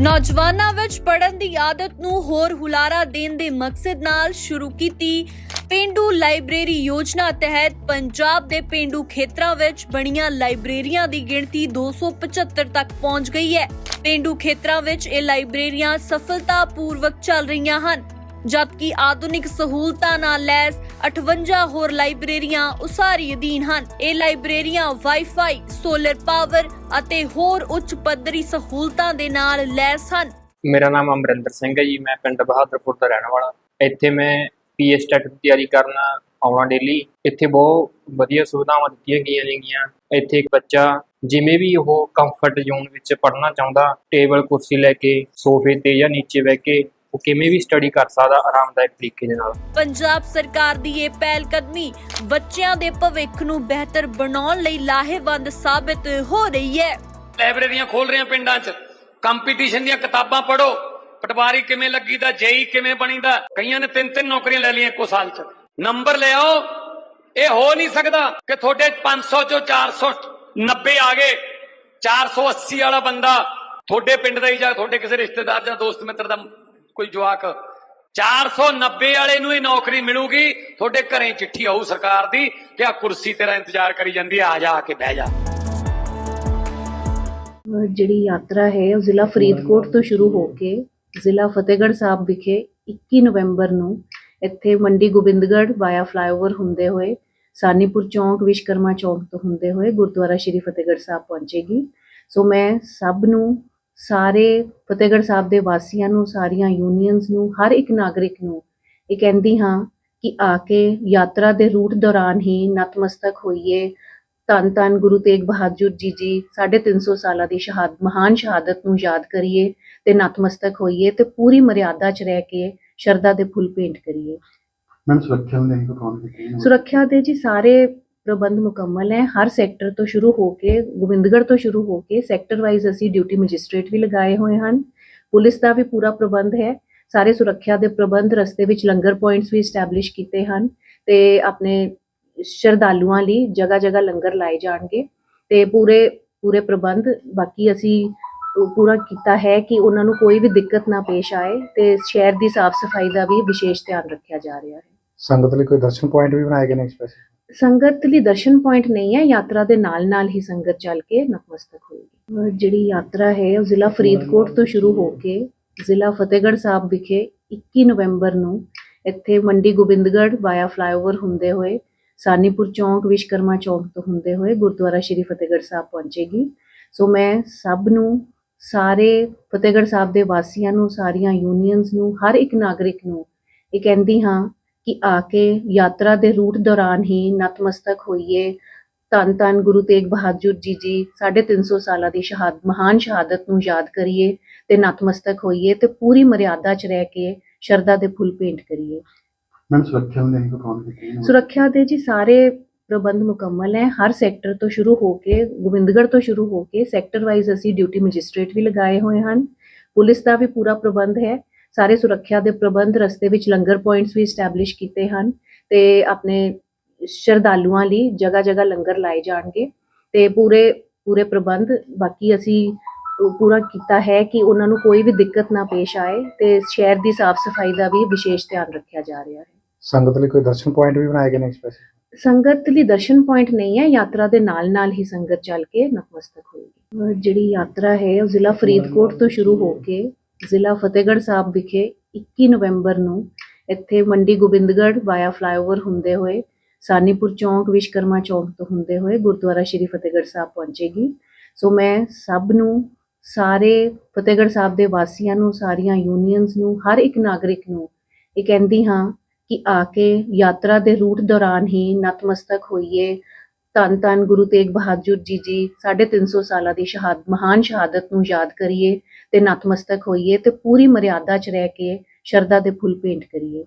ਨੌਜਵਾਨਾਂ ਵਿੱਚ ਪੜ੍ਹਨ ਦੀ ਆਦਤ ਨੂੰ ਹੋਰ ਹੁਲਾਰਾ ਦੇਣ ਦੇ ਮਕਸਦ ਨਾਲ ਸ਼ੁਰੂ ਕੀਤੀ ਪਿੰਡੂ ਲਾਇਬ੍ਰੇਰੀ ਯੋਜਨਾ ਤਹਿਤ ਪੰਜਾਬ ਦੇ ਪਿੰਡੂ ਖੇਤਰਾਂ ਵਿੱਚ ਬਣੀਆਂ ਲਾਇਬ੍ਰੇਰੀਆਂ ਦੀ ਗਿਣਤੀ 275 ਤੱਕ ਪਹੁੰਚ ਗਈ ਹੈ। ਪਿੰਡੂ ਖੇਤਰਾਂ ਵਿੱਚ ਇਹ ਲਾਇਬ੍ਰੇਰੀਆਂ ਸਫਲਤਾਪੂਰਵਕ ਚੱਲ ਰਹੀਆਂ ਹਨ, ਜਦਕਿ ਆਧੁਨਿਕ ਸਹੂਲਤਾਂ ਨਾਲ ਲੈਸ 58 ਹੋਰ ਲਾਇਬ੍ਰੇਰੀਆਂ ਉਸਾਰੀ ਅਧੀਨ ਹਨ। ਇਹ ਲਾਇਬ੍ਰੇਰੀਆਂ ਵਾਈਫਾਈ ਸੋਲਰ ਪਾਵਰ ਅਤੇ ਹੋਰ ਉੱਚ ਪੱਧਰੀ ਸਹੂਲਤਾਂ ਦੇ ਨਾਲ ਲੈਸ ਹਨ। ਮੇਰਾ ਨਾਮ ਅਮਰਿੰਦਰ ਸਿੰਘ ਹੈ ਜੀ, ਮੈਂ ਪਿੰਡ ਬਹਾਦਰਪੁਰ ਦਾ ਰਹਿਣ ਵਾਲਾ। ਇੱਥੇ ਮੈਂ ਪੀਐਸ ਟੈਟ ਦੀ ਤਿਆਰੀ ਕਰਨ ਆਉਣਾ ਡੇਲੀ ਇੱਥੇ ਬਹੁਤ ਵਧੀਆ ਸੁਵਿਧਾਵਾਂ ਦਿੱਤੀਆਂ ਗਈਆਂ ਨੇਗੀਆਂ। ਇੱਥੇ ਇੱਕ ਬੱਚਾ ਜਿਵੇਂ ਵੀ ਉਹ ਕੰਫਰਟ ਜ਼ੋਨ ਵਿੱਚ ਪੜ੍ਹਨਾ ਚਾਹੁੰਦਾ ਟੇਬਲ ਕੁਰਸੀ ਲੈ ਕੇ, ਸੋਫੇ ਤੇ ਜਾਂ ਨੀਚੇ ਬਹਿ ਕੇ ਉਹ ਕਿਵੇਂ ਵੀ ਸਟੱਡੀ ਕਰ ਸਕਦਾ ਆਰਾਮਦਾਇਕ ਤਰੀਕੇ ਦੇ ਨਾਲ। ਪੰਜਾਬ ਸਰਕਾਰ ਦੀ ਇਹ ਪਹਿਲ ਕਦਮੀ ਬੱਚਿਆਂ ਦੇ ਭਵਿੱਖ ਨੂੰ ਬਿਹਤਰ ਬਣਾਉਣ ਲਈ ਲਾਹੇਵੰਦ ਸਾਬਿਤ ਹੋ ਰਹੀ ਹੈ। ਲਾਇਬ੍ਰੇਰੀਆਂ ਖੋਲ ਰਹੇ ਆ ਪਿੰਡਾਂ 'ਚ। ਕੰਪੀਟੀਸ਼ਨ ਦੀਆਂ ਕਿਤਾਬਾਂ ਪੜ੍ਹੋ। ਪਟਵਾਰੀ ਕਿਵੇਂ ਲੱਗੀਦਾ ਜੇਈ ਕਿਵੇਂ ਬਣੀਦਾ? ਕਈਆਂ ਨੇ ਤਿੰਨ ਤਿੰਨ ਨੌਕਰੀਆਂ ਲੈ ਲਈਆਂ ਇੱਕੋ ਸਾਲ 'ਚ। ਨੰਬਰ ਲਿਆਓ ਇਹ ਹੋ ਨਹੀਂ ਸਕਦਾ ਕਿ ਤੁਹਾਡੇ 500 ਚੋਂ 490 ਆ ਗਏ। 480 ਵਾਲਾ ਬੰਦਾ ਤੁਹਾਡੇ ਪਿੰਡ ਦਾ ਹੀ ਜਾਂ ਤੁਹਾਡੇ ਕਿਸੇ ਰਿਸ਼ਤੇਦਾਰ ਜਾਂ ਦੋਸਤ ਮਿੱਤਰ ਦਾ ਕੋਈ ਜਵਾਕ 490 ਵਾਲੇ ਨੂੰ ਇਹ ਨੌਕਰੀ ਮਿਲੂਗੀ, ਤੁਹਾਡੇ ਘਰੇ ਚਿੱਠੀ ਆਊ ਸਰਕਾਰ ਦੀ ਕਿ ਆ ਕੁਰਸੀ ਤੇਰਾ ਇੰਤਜ਼ਾਰ ਕਰੀ ਜਾਂਦੀ ਆ ਜਾ ਆ ਕੇ ਬਹਿ ਜਾ। ਜਿਹੜੀ ਯਾਤਰਾ ਹੈ, ਉਹ ਜ਼ਿਲ੍ਹਾ ਫਰੀਦਕੋਟ ਤੋਂ ਸ਼ੁਰੂ ਹੋ ਕੇ ਜ਼ਿਲ੍ਹਾ ਫਤਿਹਗੜ੍ਹ ਸਾਹਿਬ ਵਿਖੇ 21 ਨਵੰਬਰ ਨੂੰ ਇੱਥੇ ਮੰਡੀ ਗੋਬਿੰਦਗੜ੍ਹ ਵਾਇਆ ਫਲਾਈਓਵਰ ਹੁੰਦੇ ਹੋਏ, ਸਾਨੀਪੁਰ ਚੌਂਕ ਵਿਸ਼ਕਰਮਾ ਚੌਂਕ ਤੋਂ ਹੁੰਦੇ ਹੋਏ ਗੁਰਦੁਆਰਾ ਸ਼੍ਰੀ ਫਤਿਹਗੜ੍ਹ ਸਾਹਿਬ ਪਹੁੰਚੇਗੀ। ਸੋ ਮੈਂ ਸਭ ਨੂੰ ਸਾਰੇ ਫਤਿਹਗੜ੍ਹ ਸਾਹਿਬ ਦੇ ਵਾਸੀਆਂ ਨੂੰ ਸਾਰੀਆਂ ਯੂਨੀਅਨਸ ਨੂੰ ਹਰ ਇੱਕ ਨਾਗਰਿਕ ਨੂੰ ਇਹ ਕਹਿੰਦੀ ਹਾਂ ਕਿ ਆ ਕੇ ਯਾਤਰਾ ਦੇ ਰੂਟ ਦੌਰਾਨ ਹੀ ਨਤਮਸਤਕ ਹੋਈਏ। ਧੰਨ ਧੰਨ ਗੁਰੂ ਤੇਗ ਬਹਾਦਰ ਜੀ ਦੀ 350 ਸਾਲਾਂ ਦੀ ਸ਼ਹਾਦਤ ਮਹਾਨ ਸ਼ਹਾਦਤ ਨੂੰ ਯਾਦ ਕਰੀਏ ਤੇ ਨਤਮਸਤਕ ਹੋਈਏ ਤੇ ਪੂਰੀ ਮਰਿਆਦਾ 'ਚ ਰਹਿ ਕੇ ਸ਼ਰਧਾ ਦੇ ਫੁੱਲ ਭੇਂਟ ਕਰੀਏ। ਮੈਮ ਕੌਣ ਕੀਤੀ ਸੁਰੱਖਿਆ ਦੇ ਜੀ ਸਾਰੇ ਪ੍ਰਬੰਧ ਮੁਕੰਮਲ ਹੈ। ਹਰ ਸੈਕਟਰ ਤੋਂ ਸ਼ੁਰੂ ਹੋ ਕੇ, ਗੋਬਿੰਦਗੜ੍ਹ ਤੋਂ ਸ਼ੁਰੂ ਹੋ ਕੇ ਸੈਕਟਰ ਵਾਈਜ਼ ਅਸੀਂ ਡਿਊਟੀ ਮੈਜਿਸਟ੍ਰੇਟ ਵੀ ਲਗਾਏ ਹੋਏ ਹਨ। ਪੁਲਿਸ ਦਾ ਵੀ ਪੂਰਾ ਪ੍ਰਬੰਧ ਹੈ। ਸਾਰੇ ਸੁਰੱਖਿਆ ਦੇ ਪ੍ਰਬੰਧ ਰਸਤੇ ਵਿੱਚ ਲੰਗਰ ਪੁਆਇੰਟਸ ਵੀ ਸਟੈਬਲਿਸ਼ ਕੀਤੇ ਹਨ ਤੇ ਆਪਣੇ ਸ਼ਰਧਾਲੂਆਂ ਲਈ ਜਗ੍ਹਾ ਜਗ੍ਹਾ ਲੰਗਰ ਲਾਏ ਜਾਣਗੇ ਤੇ ਪੂਰੇ ਪੂਰੇ ਪ੍ਰਬੰਧ ਬਾਕੀ ਅਸੀਂ ਪੂਰਾ ਕੀਤਾ ਹੈ ਕਿ ਉਹਨਾਂ ਨੂੰ ਕੋਈ ਵੀ ਦਿੱਕਤ ਨਾ ਪੇਸ਼ ਆਏ ਤੇ ਸ਼ਹਿਰ ਦੀ ਸਾਫ਼ ਸਫ਼ਾਈ ਦਾ ਵੀ ਵਿਸ਼ੇਸ਼ ਧਿਆਨ ਰੱਖਿਆ ਜਾ ਰਿਹਾ ਹੈ। ਸੰਗਤ ਲਈ ਕੋਈ ਦਰਸ਼ਨ ਪੁਆਇੰਟ ਵੀ ਬਣਾਏ ਗਏ ਨੇ ਸਪੈਸ਼ਲ ਸੰਗਤ ਲਈ ਦਰਸ਼ਨ ਪੁਆਇੰਟ ਨਹੀਂ ਹੈ ਯਾਤਰਾ ਦੇ ਨਾਲ ਨਾਲ ਹੀ ਸੰਗਤ ਚੱਲ ਕੇ ਨਤਮਸਤਕ ਹੋਏਗੀ। ਜਿਹੜੀ ਯਾਤਰਾ ਹੈ ਉਹ ਜ਼ਿਲ੍ਹਾ ਫਰੀਦਕੋਟ ਤੋਂ ਸ਼ੁਰੂ ਹੋ ਕੇ ਜ਼ਿਲ੍ਹਾ ਫਤਿਹਗੜ੍ਹ ਸਾਹਿਬ ਵਿਖੇ 21 ਨਵੰਬਰ ਨੂੰ ਇੱਥੇ ਮੰਡੀ ਗੋਬਿੰਦਗੜ੍ਹ ਵਾਇਆ ਫਲਾਈਓਵਰ ਹੁੰਦੇ ਹੋਏ ਸਾਨੀਪੁਰ ਚੌਂਕ ਵਿਸ਼ਕਰਮਾ ਚੌਂਕ ਤੋਂ ਹੁੰਦੇ ਹੋਏ ਗੁਰਦੁਆਰਾ ਸ਼੍ਰੀ ਫਤਿਹਗੜ੍ਹ ਸਾਹਿਬ ਪਹੁੰਚੇਗੀ। ਸੋ ਮੈਂ ਸਭ ਨੂੰ ਸਾਰੇ ਫਤਿਹਗੜ੍ਹ ਸਾਹਿਬ ਦੇ ਵਾਸੀਆਂ ਨੂੰ ਸਾਰੀਆਂ ਯੂਨੀਅਨਸ ਨੂੰ ਹਰ ਇੱਕ ਨਾਗਰਿਕ ਨੂੰ ਇਹ ਕਹਿੰਦੀ ਹਾਂ ਕਿ ਆ ਕੇ ਯਾਤਰਾ ਦੇ ਰੂਟ ਦੌਰਾਨ ਹੀ ਨਤਮਸਤਕ ਹੋਈਏ। ਧੰਨ ਧੰਨ ਗੁਰੂ ਤੇਗ ਬਹਾਦਰ ਜੀ ਦੀ 350 ਸਾਲਾਂ ਦੀ ਸ਼ਹਾਦਤ ਮਹਾਨ ਸ਼ਹਾਦਤ ਨੂੰ ਯਾਦ ਕਰੀਏ ਤੇ ਨਤਮਸਤਕ ਹੋਈਏ ਤੇ ਪੂਰੀ ਮਰਿਆਦਾ 'ਚ ਰਹਿ ਕੇ ਸ਼ਰਧਾ ਦੇ ਫੁੱਲ ਭੇਂਟ ਕਰੀਏ। ਸੁਰੱਖਿਆ ਕੌਣ ਕੀਤੀ ਹੈ ਸੁਰੱਖਿਆ ਦੇ ਜੀ ਸਾਰੇ ਪ੍ਰਬੰਧ ਮੁਕੰਮਲ ਹੈ ਹਰ ਸੈਕਟਰ ਤੋਂ ਸ਼ੁਰੂ ਹੋ ਕੇ ਗੋਬਿੰਦਗੜ੍ਹ ਤੋਂ ਸ਼ੁਰੂ ਹੋ ਕੇ ਸੈਕਟਰ ਵਾਈਜ਼ ਅਸੀਂ ਡਿਊਟੀ ਮੈਜਿਸਟ੍ਰੇਟ ਵੀ ਲਗਾਏ ਹੋਏ ਹਨ। ਪੁਲਿਸ ਦਾ ਵੀ ਪੂਰਾ ਪ੍ਰਬੰਧ ਹੈ। ਸਾਰੇ ਸੁਰੱਖਿਆ ਦੇ ਪ੍ਰਬੰਧ ਰਸਤੇ ਵਿੱਚ ਲੰਗਰ ਪੁਆਇੰਟਸ ਵੀ ਸਟੈਬਲਿਸ਼ ਕੀਤੇ ਹਨ ਤੇ ਆਪਣੇ ਸ਼ਰਧਾਲੂਆਂ ਲਈ ਜਗ੍ਹਾ ਜਗ੍ਹਾ ਲੰਗਰ ਲਾਏ ਜਾਣਗੇ ਤੇ ਪੂਰੇ ਪੂਰੇ ਪ੍ਰਬੰਧ ਬਾਕੀ ਅਸੀਂ ਪੂਰਾ ਕੀਤਾ ਹੈ ਕਿ ਉਹਨਾਂ ਨੂੰ ਕੋਈ ਵੀ ਦਿੱਕਤ ਨਾ ਪੇਸ਼ ਆਏ ਤੇ ਸ਼ਹਿਰ ਦੀ ਸਾਫ਼ ਸਫ਼ਾਈ ਦਾ ਵੀ ਵਿਸ਼ੇਸ਼ ਧਿਆਨ ਰੱਖਿਆ ਜਾ ਰਿਹਾ ਹੈ। ਸੰਗਤ ਲਈ ਕੋਈ ਦਰਸ਼ਨ ਪੁਆਇੰਟ ਵੀ ਬਣਾਏ ਗਏ ਨੇ ਸਪੈਸ਼ਲ ਸੰਗਤ ਲਈ ਦਰਸ਼ਨ ਪੁਆਇੰਟ ਨਹੀਂ ਹੈ ਯਾਤਰਾ ਦੇ ਨਾਲ ਨਾਲ ਹੀ ਸੰਗਤ ਚੱਲ ਕੇ ਨਤਮਸਤਕ ਹੋਏਗੀ। ਜਿਹੜੀ ਯਾਤਰਾ ਹੈ ਉਹ ਜ਼ਿਲ੍ਹਾ ਫਰੀਦਕੋਟ ਤੋਂ ਸ਼ੁਰੂ ਹੋ ਕੇ ਜ਼ਿਲ੍ਹਾ ਫਤਿਹਗੜ੍ਹ ਸਾਹਿਬ ਵਿਖੇ 21 ਨਵੰਬਰ ਨੂੰ ਇੱਥੇ ਮੰਡੀ ਗੋਬਿੰਦਗੜ੍ਹ ਵਾਇਆ ਫਲਾਈਓਵਰ ਹੁੰਦੇ ਹੋਏ, ਸਾਨੀਪੁਰ ਚੌਂਕ ਵਿਸ਼ਕਰਮਾ ਚੌਂਕ ਤੋਂ ਹੁੰਦੇ ਹੋਏ ਗੁਰਦੁਆਰਾ ਸ਼੍ਰੀ ਫਤਿਹਗੜ੍ਹ ਸਾਹਿਬ ਪਹੁੰਚੇਗੀ। ਸੋ ਮੈਂ ਸਭ ਨੂੰ, ਸਾਰੇ ਫਤਿਹਗੜ੍ਹ ਸਾਹਿਬ ਦੇ ਵਾਸੀਆਂ ਨੂੰ, ਸਾਰੀਆਂ ਯੂਨੀਅਨਸ ਨੂੰ, ਹਰ ਇੱਕ ਨਾਗਰਿਕ ਨੂੰ ਇਹ ਕਹਿੰਦੀ ਹਾਂ ਕਿ ਆ ਕੇ ਯਾਤਰਾ ਦੇ ਰੂਟ ਦੌਰਾਨ ਹੀ ਨਤਮਸਤਕ ਹੋਈਏ ਧੰਨ ਧੰਨ ਗੁਰੂ ਤੇਗ ਬਹਾਦਰ ਜੀ ਦੀ 350 ਸਾਲਾਂ ਦੀ ਸ਼ਹਾਦਤ ਮਹਾਨ ਸ਼ਹਾਦਤ ਨੂੰ ਯਾਦ ਕਰੀਏ ਤੇ ਨਤਮਸਤਕ ਹੋਈਏ ਤੇ ਪੂਰੀ ਮਰਿਆਦਾ 'ਚ ਰਹਿ ਕੇ ਸ਼ਰਧਾ ਦੇ ਫੁੱਲ ਭੇਂਟ ਕਰੀਏ।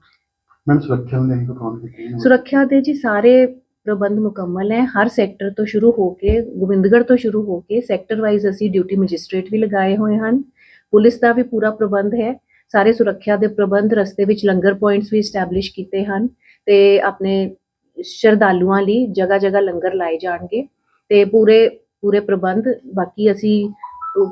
ਮੈਮ ਸੁਰੱਖਿਆ ਨੂੰ ਲੈ ਕੇ ਕੌਣ ਕੀਤੀ ਹੈ ਸੁਰੱਖਿਆ ਦੇ ਜੀ ਸਾਰੇ ਪ੍ਰਬੰਧ ਮੁਕੰਮਲ ਹੈ। ਹਰ ਸੈਕਟਰ ਤੋਂ ਸ਼ੁਰੂ ਹੋ ਕੇ ਗੋਬਿੰਦਗੜ੍ਹ ਤੋਂ ਸ਼ੁਰੂ ਹੋ ਕੇ ਸੈਕਟਰ ਵਾਈਜ਼ ਅਸੀਂ ਡਿਊਟੀ ਮੈਜਿਸਟ੍ਰੇਟ ਵੀ ਲਗਾਏ ਹੋਏ ਹਨ। ਪੁਲਿਸ ਦਾ ਵੀ ਪੂਰਾ ਪ੍ਰਬੰਧ ਹੈ। ਸਾਰੇ ਸੁਰੱਖਿਆ ਦੇ ਪ੍ਰਬੰਧ ਰਸਤੇ ਵਿੱਚ ਲੰਗਰ ਪੁਆਇੰਟਸ ਵੀ ਸਟੈਬਲਿਸ਼ ਕੀਤੇ ਹਨ ਤੇ ਆਪਣੇ ਸ਼ਰਧਾਲੂਆਂ ਲਈ ਜਗ੍ਹਾ ਜਗ੍ਹਾ ਲੰਗਰ ਲਾਏ ਜਾਣਗੇ ਤੇ ਪੂਰੇ ਪੂਰੇ ਪ੍ਰਬੰਧ ਬਾਕੀ ਅਸੀਂ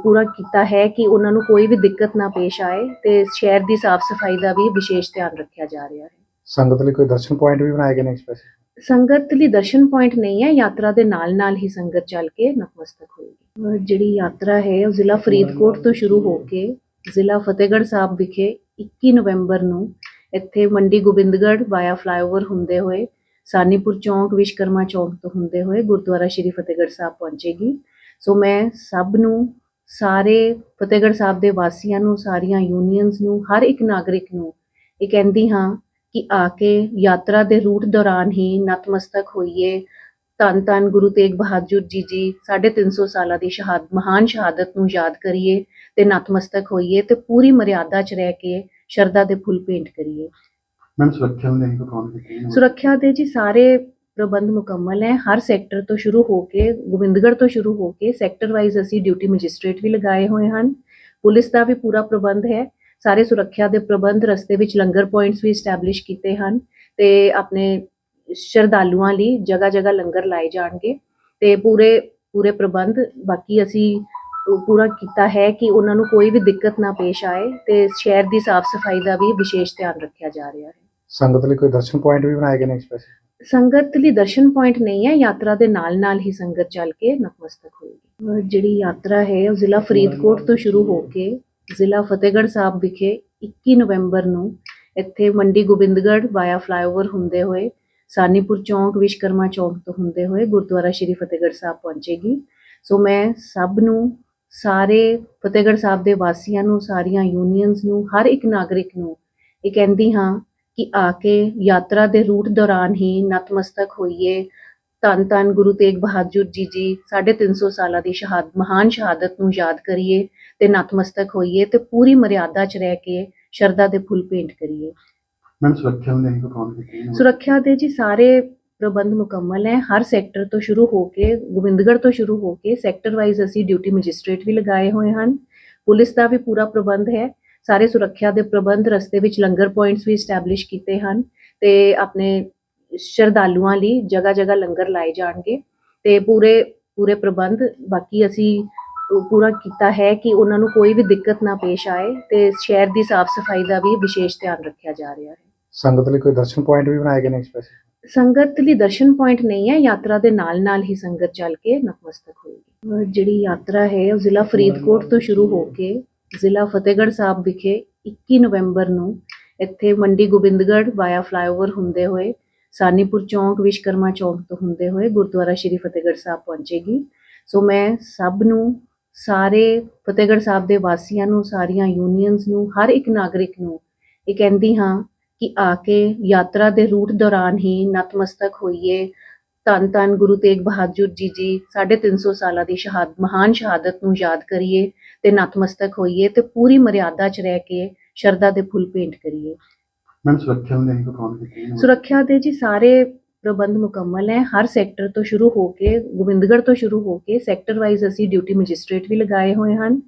ਪੂਰਾ ਕੀਤਾ ਹੈ ਕਿ ਉਹਨਾਂ ਨੂੰ ਕੋਈ ਵੀ ਦਿੱਕਤ ਨਾ ਪੇਸ਼ ਆਏ ਤੇ ਸ਼ਹਿਰ ਦੀ ਸਾਫ਼ ਸਫ਼ਾਈ ਦਾ ਵੀ ਵਿਸ਼ੇਸ਼ ਧਿਆਨ ਰੱਖਿਆ ਜਾ ਰਿਹਾ ਹੈ। ਸੰਗਤ ਲਈ ਕੋਈ ਦਰਸ਼ਨ ਪੁਆਇੰਟ ਵੀ ਬਣਾਏ ਗਏ ਨੇ ਸਪੈਸ਼ਲ ਸੰਗਤ ਲਈ ਦਰਸ਼ਨ ਪੁਆਇੰਟ ਨਹੀਂ ਹੈ ਯਾਤਰਾ ਦੇ ਨਾਲ ਨਾਲ ਹੀ ਸੰਗਤ ਚੱਲ ਕੇ ਨਤਮਸਤਕ ਹੋਏਗੀ। ਜਿਹੜੀ ਯਾਤਰਾ ਹੈ ਉਹ ਜ਼ਿਲ੍ਹਾ ਫਰੀਦਕੋਟ ਤੋਂ ਸ਼ੁਰੂ ਹੋ ਕੇ ਜ਼ਿਲ੍ਹਾ ਫਤਿਹਗੜ੍ਹ ਸਾਹਿਬ ਵਿਖੇ 21 ਨਵੰਬਰ ਨੂੰ ਇੱਥੇ ਮੰਡੀ ਗੋਬਿੰਦਗੜ੍ਹ ਵਾਇਆ ਫਲਾਈਓਵਰ ਹੁੰਦੇ ਹੋਏ ਸਾਨੀਪੁਰ ਚੌਂਕ ਵਿਸ਼ਕਰਮਾ ਚੌਂਕ ਤੋਂ ਹੁੰਦੇ ਹੋਏ ਗੁਰਦੁਆਰਾ ਸ਼੍ਰੀ ਫਤਿਹਗੜ੍ਹ ਸਾਹਿਬ ਪਹੁੰਚੇਗੀ। ਸੋ ਮੈਂ ਸਭ ਨੂੰ, ਸਾਰੇ ਫਤਿਹਗੜ੍ਹ ਸਾਹਿਬ ਦੇ ਵਾਸੀਆਂ ਨੂੰ, ਸਾਰੀਆਂ ਯੂਨੀਅਨਸ ਨੂੰ, ਹਰ ਇੱਕ ਨਾਗਰਿਕ ਨੂੰ ਇਹ ਕਹਿੰਦੀ ਹਾਂ ਕਿ ਆ ਕੇ ਯਾਤਰਾ ਦੇ ਰੂਟ ਦੌਰਾਨ ਹੀ ਨਤਮਸਤਕ ਹੋਈਏ। ਧੰਨ ਧੰਨ ਗੁਰੂ ਤੇਗ ਬਹਾਦਰ ਜੀ ਦੀ 350 ਸਾਲਾਂ ਦੀ ਸ਼ਹਾਦਤ ਮਹਾਨ ਸ਼ਹਾਦਤ ਨੂੰ ਯਾਦ ਕਰੀਏ ਤੇ ਨਤਮਸਤਕ ਹੋਈਏ ਤੇ ਪੂਰੀ ਮਰਿਆਦਾ 'ਚ ਰਹਿ ਕੇ ਸ਼ਰਧਾ ਦੇ ਫੁੱਲ ਭੇਂਟ ਕਰੀਏ। ਮੈਮ, ਸੁਰੱਖਿਆ ਨੂੰ ਲੈ ਕੇ ਕੌਣ ਕੀਤੀ ਹੈ ਸੁਰੱਖਿਆ ਦੇ ਜੀ ਸਾਰੇ ਪ੍ਰਬੰਧ ਮੁਕੰਮਲ ਹੈ। ਹਰ ਸੈਕਟਰ ਤੋਂ ਸ਼ੁਰੂ ਹੋ ਕੇ, ਗੋਬਿੰਦਗੜ੍ਹ ਤੋਂ ਸ਼ੁਰੂ ਹੋ ਕੇ, ਸੈਕਟਰ ਵਾਈਜ਼ ਅਸੀਂ ਡਿਊਟੀ ਮੈਜਿਸਟ੍ਰੇਟ ਵੀ ਲਗਾਏ ਹੋਏ ਹਨ। ਪੁਲਿਸ ਦਾ ਵੀ ਪੂਰਾ ਪ੍ਰਬੰਧ ਹੈ। ਸਾਰੇ ਸੁਰੱਖਿਆ ਦੇ ਪ੍ਰਬੰਧ ਰਸਤੇ ਵਿੱਚ ਲੰਗਰ ਪੁਆਇੰਟਸ ਵੀ ਸਟੈਬਲਿਸ਼ ਕੀਤੇ ਹਨ ਤੇ ਆਪਣੇ ਸ਼ਰਧਾਲੂਆਂ ਲਈ ਜਗ੍ਹਾ ਜਗ੍ਹਾ ਲੰਗਰ ਲਾਏ ਜਾਣਗੇ ਤੇ ਪੂਰੇ ਪੂਰੇ ਪ੍ਰਬੰਧ ਬਾਕੀ ਅਸੀਂ ਪੂਰਾ ਕੀਤਾ ਹੈ ਕਿ ਉਹਨਾਂ ਨੂੰ ਕੋਈ ਵੀ ਦਿੱਕਤ ਨਾ ਪੇਸ਼ ਆਏ ਤੇ ਸ਼ਹਿਰ ਦੀ ਸਾਫ਼ ਸਫ਼ਾਈ ਦਾ ਵੀ ਵਿਸ਼ੇਸ਼ ਧਿਆਨ ਰੱਖਿਆ ਜਾ ਰਿਹਾ ਹੈ। ਸੰਗਤ ਲਈ ਕੋਈ ਦਰਸ਼ਨ ਪੁਆਇੰਟ ਵੀ ਬਣਾਏ ਗਏ ਨੇ ਸਪੈਸ਼ਲ ਸੰਗਤ ਲਈ ਦਰਸ਼ਨ ਪੁਆਇੰਟ ਨਹੀਂ ਹੈ, ਯਾਤਰਾ ਦੇ ਨਾਲ ਨਾਲ ਹੀ ਸੰਗਤ ਚੱਲ ਕੇ ਨਤਮਸਤਕ ਹੋਏਗੀ। ਜਿਹੜੀ ਯਾਤਰਾ ਹੈ, ਉਹ ਜ਼ਿਲ੍ਹਾ ਫਰੀਦਕੋਟ ਤੋਂ ਸ਼ੁਰੂ ਹੋ ਕੇ ਜ਼ਿਲ੍ਹਾ ਫਤਿਹਗੜ੍ਹ ਸਾਹਿਬ ਵਿਖੇ 21 ਨਵੰਬਰ ਨੂੰ ਇੱਥੇ ਮੰਡੀ ਗੋਬਿੰਦਗੜ੍ਹ ਵਾਇਆ ਫਲਾਈਓਵਰ ਹੁੰਦੇ ਹੋਏ, ਸਾਨੀਪੁਰ ਚੌਂਕ ਵਿਸ਼ਕਰਮਾ ਚੌਂਕ ਤੋਂ ਹੁੰਦੇ ਹੋਏ ਗੁਰਦੁਆਰਾ ਸ਼੍ਰੀ ਫਤਿਹਗੜ੍ਹ ਸਾਹਿਬ ਪਹੁੰਚੇਗੀ। ਸੋ ਮੈਂ ਸਭ ਨੂੰ, ਸਾਰੇ ਫਤਿਹਗੜ੍ਹ ਸਾਹਿਬ ਦੇ ਵਾਸੀਆਂ ਨੂੰ, ਸਾਰੀਆਂ ਯੂਨੀਅਨਸ ਨੂੰ, ਹਰ ਇੱਕ ਨਾਗਰਿਕ ਨੂੰ ਇਹ ਕਹਿੰਦੀ ਹਾਂ ਕਿ ਆ ਕੇ ਯਾਤਰਾ ਦੇ ਰੂਟ ਦੌਰਾਨ ਹੀ ਨਤਮਸਤਕ ਹੋਈਏ। ਧੰਨ ਧੰਨ ਗੁਰੂ ਤੇਗ ਬਹਾਦਰ ਜੀ ਦੀ 350 ਸਾਲਾਂ ਦੀ ਸ਼ਹਾਦਤ ਮਹਾਨ ਸ਼ਹਾਦਤ ਨੂੰ ਯਾਦ ਕਰੀਏ ਤੇ ਨਤਮਸਤਕ ਹੋਈਏ ਤੇ ਪੂਰੀ ਮਰਿਆਦਾ 'ਚ ਰਹਿ ਕੇ ਸ਼ਰਧਾ ਦੇ ਫੁੱਲ ਭੇਂਟ ਕਰੀਏ। ਸੁਰੱਖਿਆ ਕੌਣ ਕੀਤੀ ਸੁਰੱਖਿਆ ਦੇ ਜੀ ਸਾਰੇ ਪ੍ਰਬੰਧ ਮੁਕੰਮਲ ਹੈ ਹਰ ਸੈਕਟਰ ਤੋਂ ਸ਼ੁਰੂ ਹੋ ਕੇ ਗੋਬਿੰਦਗੜ੍ਹ ਤੋਂ ਸ਼ੁਰੂ ਹੋ ਕੇ ਸੈਕਟਰ ਵਾਈਜ਼ ਅਸੀਂ ਡਿਊਟੀ ਮੈਜਿਸਟ੍ਰੇਟ ਵੀ ਲਗਾਏ ਹੋਏ ਹਨ। ਪੁਲਿਸ ਦਾ ਵੀ ਪੂਰਾ ਪ੍ਰਬੰਧ ਹੈ। ਸਾਰੇ ਸੁਰੱਖਿਆ ਦੇ ਪ੍ਰਬੰਧ ਰਸਤੇ ਵਿੱਚ ਲੰਗਰ ਪੁਆਇੰਟਸ ਵੀ ਸਟੈਬਲਿਸ਼ ਕੀਤੇ ਹਨ ਤੇ ਆਪਣੇ ਸ਼ਰਧਾਲੂਆਂ ਲਈ ਜਗ੍ਹਾ ਜਗ੍ਹਾ ਲੰਗਰ ਲਾਏ ਜਾਣਗੇ ਤੇ ਪੂਰੇ ਪੂਰੇ ਪ੍ਰਬੰਧ ਬਾਕੀ ਅਸੀਂ ਪੂਰਾ ਕੀਤਾ ਹੈ ਕਿ ਉਹਨਾਂ ਨੂੰ ਕੋਈ ਵੀ ਦਿੱਕਤ ਨਾ ਪੇਸ਼ ਆਏ ਤੇ ਸ਼ਹਿਰ ਦੀ ਸਾਫ਼ ਸਫ਼ਾਈ ਦਾ ਵੀ ਵਿਸ਼ੇਸ਼ ਧਿਆਨ ਰੱਖਿਆ ਜਾ ਰਿਹਾ ਹੈ। ਸੰਗਤ ਲਈ ਕੋਈ ਦਰਸ਼ਨ ਪੁਆਇੰਟ ਵੀ ਬਣਾਏ ਗਏ ਨੇ ਸਪੈਸ਼ਲ ਸੰਗਤ ਲਈ ਦਰਸ਼ਨ ਪੁਆਇੰਟ ਨਹੀਂ ਹੈ ਯਾਤਰਾ ਦੇ ਨਾਲ ਨਾਲ ਹੀ ਸੰਗਤ ਚੱਲ ਕੇ ਨਤਮਸਤਕ ਹੋਏਗੀ। ਜਿਹੜੀ ਯਾਤਰਾ ਹੈ ਉਹ ਜ਼ਿਲ੍ਹਾ ਫਰੀਦਕੋਟ ਤੋਂ ਸ਼ੁਰੂ ਹੋ ਕੇ ਜ਼ਿਲ੍ਹਾ ਫਤਿਹਗੜ੍ਹ ਸਾਹਿਬ ਵਿਖੇ 21 ਨਵੰਬਰ ਨੂੰ ਇੱਥੇ ਮੰਡੀ ਗੋਬਿੰਦਗੜ੍ਹ ਵਾਇਆ ਫਲਾਈਓਵਰ ਹੁੰਦੇ ਹੋਏ, ਸਾਨੀਪੁਰ ਚੌਂਕ ਵਿਸ਼ਕਰਮਾ ਚੌਂਕ ਤੋਂ ਹੁੰਦੇ ਹੋਏ ਗੁਰਦੁਆਰਾ ਸ਼੍ਰੀ ਫਤਿਹਗੜ੍ਹ ਸਾਹਿਬ ਪਹੁੰਚੇਗੀ। ਸੋ ਮੈਂ ਸਭ ਨੂੰ, ਸਾਰੇ ਫਤਿਹਗੜ੍ਹ ਸਾਹਿਬ ਦੇ ਵਾਸੀਆਂ ਨੂੰ, ਸਾਰੀਆਂ ਯੂਨੀਅਨਸ ਨੂੰ, ਹਰ ਇੱਕ ਨਾਗਰਿਕ ਨੂੰ ਇਹ ਕਹਿੰਦੀ ਹਾਂ ਕਿ ਆ ਕੇ ਯਾਤਰਾ ਦੇ ਰੂਟ ਦੌਰਾਨ ਹੀ ਨਤਮਸਤਕ ਹੋਈਏ ਧੰਨ ਧੰਨ ਗੁਰੂ ਤੇਗ ਬਹਾਦਰ ਜੀ ਦੀ 350 ਸਾਲਾਂ ਦੀ ਸ਼ਹਾਦਤ ਮਹਾਨ ਸ਼ਹਾਦਤ ਨੂੰ ਯਾਦ ਕਰੀਏ ਤੇ ਨਤਮਸਤਕ ਹੋਈਏ ਤੇ ਪੂਰੀ ਮਰਿਆਦਾ 'ਚ ਰਹਿ ਕੇ ਸ਼ਰਧਾ ਦੇ ਫੁੱਲ ਭੇਂਟ ਕਰੀਏ। ਮੈਮ ਸੁਰੱਖਿਆ ਨੂੰ ਲੈ ਕੇ ਕੌਣ ਕੀਤੀ ਸੁਰੱਖਿਆ ਦੇ ਜੀ ਸਾਰੇ ਪ੍ਰਬੰਧ ਮੁਕੰਮਲ ਹੈ। ਹਰ ਸੈਕਟਰ ਤੋਂ ਸ਼ੁਰੂ ਹੋ ਕੇ ਗੋਬਿੰਦਗੜ੍ਹ ਤੋਂ ਸ਼ੁਰੂ ਹੋ ਕੇ ਸੈਕਟਰ ਵਾਈਜ਼ ਅਸੀਂ ਡਿਊਟੀ ਮੈਜਿਸਟ੍ਰੇਟ ਵੀ ਲਗਾਏ ਹੋਏ ਹਨ।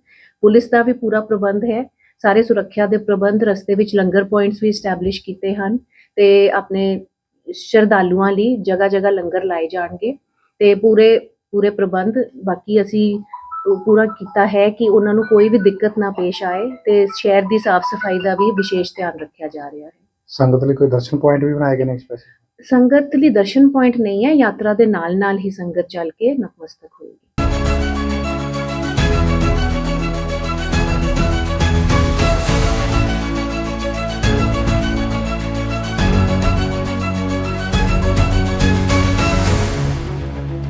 ਪੁਲਿਸ ਦਾ ਵੀ ਪੂਰਾ ਪ੍ਰਬੰਧ ਹੈ। ਸਾਰੇ ਸੁਰੱਖਿਆ ਦੇ ਪ੍ਰਬੰਧ ਰਸਤੇ ਵਿੱਚ ਲੰਗਰ ਪੁਆਇੰਟਸ ਵੀ ਸਟੈਬਲਿਸ਼ ਕੀਤੇ ਹਨ ਤੇ ਆਪਣੇ ਸ਼ਰਧਾਲੂਆਂ ਲਈ ਜਗ੍ਹਾ ਜਗ੍ਹਾ ਲੰਗਰ ਲਾਏ ਜਾਣਗੇ ਤੇ ਪੂਰੇ ਪੂਰੇ ਪ੍ਰਬੰਧ ਬਾਕੀ ਅਸੀਂ ਪੂਰਾ ਕੀਤਾ ਹੈ ਕਿ ਉਹਨਾਂ ਨੂੰ ਕੋਈ ਵੀ ਦਿੱਕਤ ਨਾ ਪੇਸ਼ ਆਏ ਤੇ ਸ਼ਹਿਰ ਦੀ ਸਾਫ਼ ਸਫ਼ਾਈ ਦਾ ਵੀ ਵਿਸ਼ੇਸ਼ ਧਿਆਨ ਰੱਖਿਆ ਜਾ ਰਿਹਾ ਹੈ। ਸੰਗਤ ਲਈ ਕੋਈ ਦਰਸ਼ਨ ਪੁਆਇੰਟ ਵੀ ਬਣਾਏ ਗਏ ਨੇ ਸਪੈਸ਼ਲ ਸੰਗਤ ਲਈ ਦਰਸ਼ਨ ਪੁਆਇੰਟ ਨਹੀਂ ਹੈ ਯਾਤਰਾ ਦੇ ਨਾਲ ਨਾਲ ਹੀ ਸੰਗਤ ਚੱਲ ਕੇ ਨਤਮਸਤਕ ਹੋਏਗੀ।